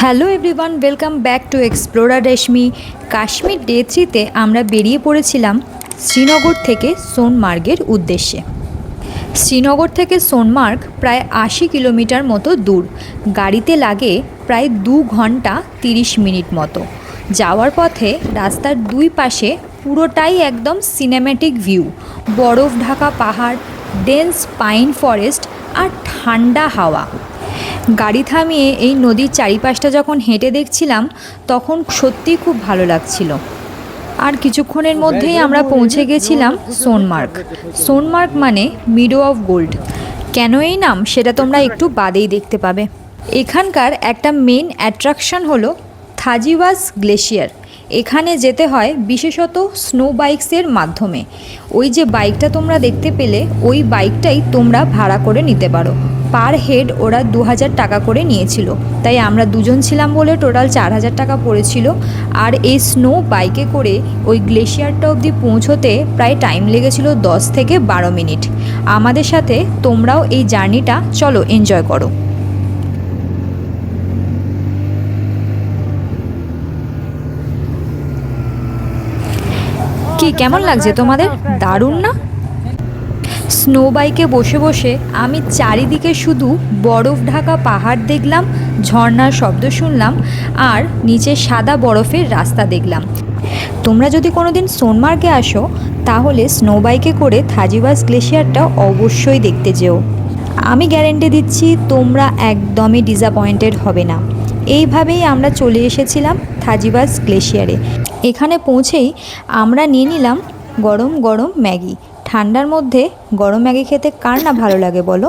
Hello everyone, welcome back to explorer Reshmi. Kashmir day থ্রিতে আমরা বেরিয়ে পড়েছিলাম শ্রীনগর থেকে সোনমার্গের উদ্দেশ্যে। শ্রীনগর থেকে সোনমার্গ প্রায় আশি কিলোমিটার মতো দূর। গাড়িতে লাগে প্রায় দু ঘণ্টা তিরিশ মিনিট মতো। যাওয়ার পথে রাস্তার দুই পাশে পুরোটাই একদম সিনেম্যাটিক ভিউ বরফ ঢাকা পাহাড় ডেন্স পাইন ফরেস্ট আর ঠান্ডা হাওয়া। গাড়ি থামিয়ে এই নদীর চারিপাশটা যখন হেঁটে দেখছিলাম, তখন সত্যি খুব ভালো লাগছিল। আর কিছুক্ষণের মধ্যেই আমরা পৌঁছে গেছিলাম সোনমার্ক সোনমার্ক মানে মিডো অফ গোল্ড। কেন এই নাম সেটা তোমরা একটু বাদেই দেখতে পাবে। এখানকার একটা মেন অ্যাট্রাকশন হলো থাজিওয়াস গ্লেশিয়ার। এখানে যেতে হয় বিশেষত স্নো বাইকসের মাধ্যমে। ওই যে বাইকটা তোমরা দেখতে পেলে, ওই বাইকটাই তোমরা ভাড়া করে নিতে পারো। পার হেড ওরা দু হাজার টাকা করে নিয়েছিল। তাই আমরা দুজন ছিলাম বলে টোটাল চার হাজার টাকা পড়েছিল। আর এই স্নো বাইকে করে ওই গ্লেশিয়ারটা অবধি পৌঁছোতে প্রায় টাইম লেগেছিল দশ থেকে বারো মিনিট। আমাদের সাথে তোমরাও এই জার্নিটা চলো এনজয় করো। কি, কেমন লাগছে তোমাদের? দারুণ না? স্নো বাইকে বসে বসে আমি চারিদিকে শুধু বরফ ঢাকা পাহাড় দেখলাম, ঝর্ণার শব্দ শুনলাম, আর নিচে সাদা বরফের রাস্তা দেখলাম। তোমরা যদি কোনো দিন সোনমার্গে আসো, তাহলে স্নো বাইকে করে থাজিবাস গ্লেশিয়ারটা অবশ্যই দেখতে যেও। আমি গ্যারেন্টি দিচ্ছি, তোমরা একদমই ডিসঅ্যাপয়েন্টেড হবে না। এইভাবেই আমরা চলে এসেছিলাম থাজিবাস গ্লেশিয়ারে। এখানে পৌঁছেই আমরা নিয়ে নিলাম গরম গরম ম্যাগি। ঠান্ডার মধ্যে গরম ম্যাগি খেতে কার না ভালো লাগে বলো?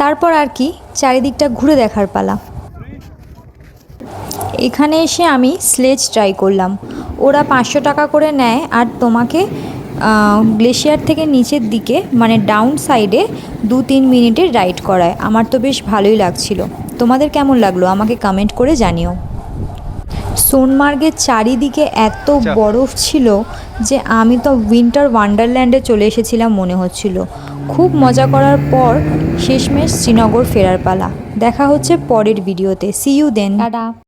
তারপর আর কি, চারিদিকটা ঘুরে দেখার পালা। এখানে এসে আমি স্লেজ ট্রাই করলাম। ওরা পাঁচশো টাকা করে নেয় আর তোমাকে গ্লেশিয়ার থেকে নিচের দিকে মানে ডাউন সাইডে দু তিন মিনিটের রাইড করায়। আমার তো বেশ ভালোই লাগছিল। তোমাদের কেমন লাগল? আমাকে কমেন্ট করে জানিও। সোনমার্গের চারিদিকে এত বরফ ছিল যে আমি তো উইন্টার ওয়ান্ডারল্যান্ডে চলে এসেছিলাম মনে হচ্ছিল। খুব মজা করার পর শেষমেশ শ্রীনগর ফেরার পালা। দেখা হচ্ছে পরের ভিডিওতে সি ইউ দেন টাটা।